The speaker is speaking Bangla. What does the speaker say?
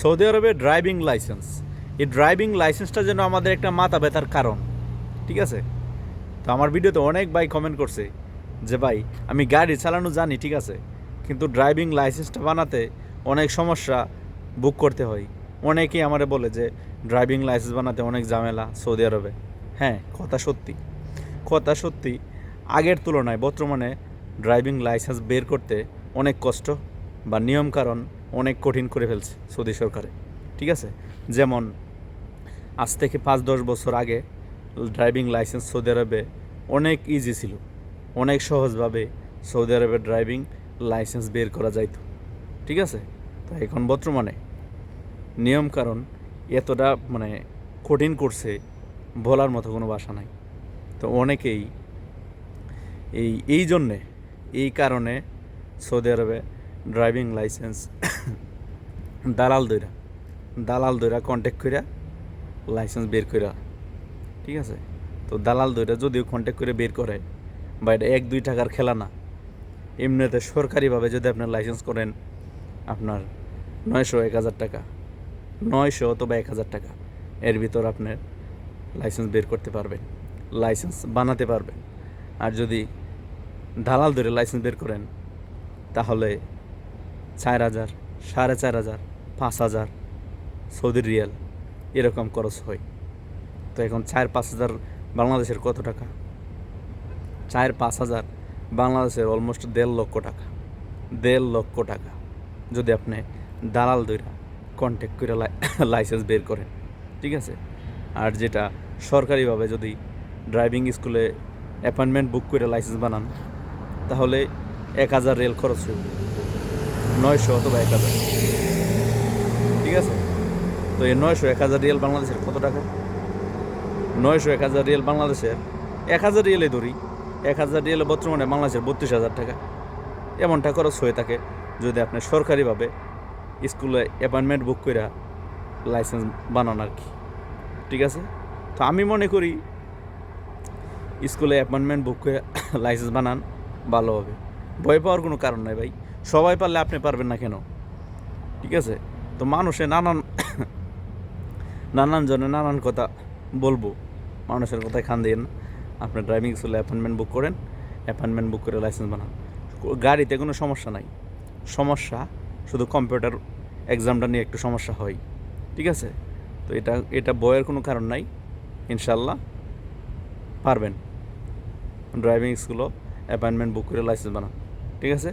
সৌদি আরবে ড্রাইভিং লাইসেন্স। এই ড্রাইভিং লাইসেন্সটা যেন আমাদের একটা মাথা ব্যথার কারণ, ঠিক আছে? তো আমার ভিডিওতে অনেক ভাই কমেন্ট করছে যে, ভাই, আমি গাড়ি চালানো জানি, ঠিক আছে? কিন্তু ড্রাইভিং লাইসেন্সটা বানাতে অনেক সমস্যা বুক করতে হয়। অনেকেই আমারে বলে যে, ড্রাইভিং লাইসেন্স বানাতে অনেক ঝামেলা সৌদি আরবে। হ্যাঁ কথা সত্যি। কথা সত্যি, আগের তুলনায় বর্তমানে ড্রাইভিং লাইসেন্স বের করতে অনেক কষ্ট। বা নিয়মকানুন অনেক কঠিন করে ফেলছে সৌদি সরকারে, ঠিক আছে? যেমন, আজ থেকে পাঁচ দশ বছর আগে ড্রাইভিং লাইসেন্স সৌদি আরবে অনেক ইজি ছিল। অনেক সহজভাবে সৌদি আরবে ড্রাইভিং লাইসেন্স বের করা যাইতো, ঠিক আছে? তো এখন বর্তমানে নিয়ম কারণ এতটা মানে কঠিন করছে বলার মতো কোনো ভাষা নাই। তো অনেকেই এই এই জন্যে এই কারণে সৌদি আরবে ড্রাইভিং লাইসেন্স দালাল দইরা দালাল দইরা কন্ট্যাক্ট কইরা লাইসেন্স বের কইরা, ঠিক আছে? তো দালাল দইরা যদিও কন্ট্যাক্ট করে বের করে বা এটা এক, দুই টাকার খেলা না। এমনিতে সরকারিভাবে যদি আপনার লাইসেন্স করেন, আপনার নয়শো, এক হাজার টাকা, নয়শো অথবা এক হাজার টাকা, এর ভিতর আপনার লাইসেন্স বের করতে পারবেন লাইসেন্স বানাতে পারবেন। আর যদি দালাল ধরে লাইসেন্স বের করেন, তাহলে চার হাজার, সাড়ে চার হাজার, পাঁচ হাজার সৌদি রিয়াল, এরকম খরচ হয়। তো এখন চার পাঁচ হাজার বাংলাদেশের কত টাকা? চার পাঁচ হাজার বাংলাদেশের অলমোস্ট দেড় লক্ষ টাকা। দেড় লক্ষ টাকা। যদি আপনি দালাল দইরা কন্ট্যাক্ট করে লাইসেন্স বের করেন, ঠিক আছে? আর যেটা সরকারিভাবে যদি ড্রাইভিং স্কুলে অ্যাপয়েন্টমেন্ট বুক করে লাইসেন্স বানান, তাহলে এক হাজার রেল খরচ হইবে। নয়শো অথবা এক হাজার। ঠিক আছে? তো এই নয়শো এক হাজার রিয়েল বাংলাদেশের কত টাকা? নয়শো এক হাজার রিয়েল বাংলাদেশের এক হাজার রিয়েলে ধরি, এক হাজার রিয়েলে বর্তমানে বাংলাদেশের বত্রিশ হাজার টাকা। এমনটা খরচ হয়ে থাকে যদি আপনি সরকারিভাবে স্কুলে অ্যাপয়েন্টমেন্ট বুক করে লাইসেন্স বানান আর কি। ঠিক আছে? তো আমি মনে করি স্কুলে অ্যাপয়েন্টমেন্ট বুক করে লাইসেন্স বানান ভালো হবে। ভয় পাওয়ার কোনো কারণ নাই ভাই। সবাই পারলে আপনি পারবেন না কেন? ঠিক আছে? তো মানুষে নানান নানান জনে নানান কথা বলব। মানুষের কথায় খান দিয়ে না আপনি ড্রাইভিং স্কুলে অ্যাপয়েন্টমেন্ট বুক করেন অ্যাপয়েন্টমেন্ট বুক করে লাইসেন্স বানান। গাড়িতে কোনো সমস্যা নাই। সমস্যা শুধু কম্পিউটার এক্সামটা নিয়ে একটু সমস্যা হয়। ঠিক আছে? তো এটা এটা বয়ের কোনো কারণ নাই। ইনশাল্লাহ পারবেন। ড্রাইভিং স্কুলও অ্যাপয়েন্টমেন্ট বুক করে লাইসেন্স বানান। ঠিক আছে?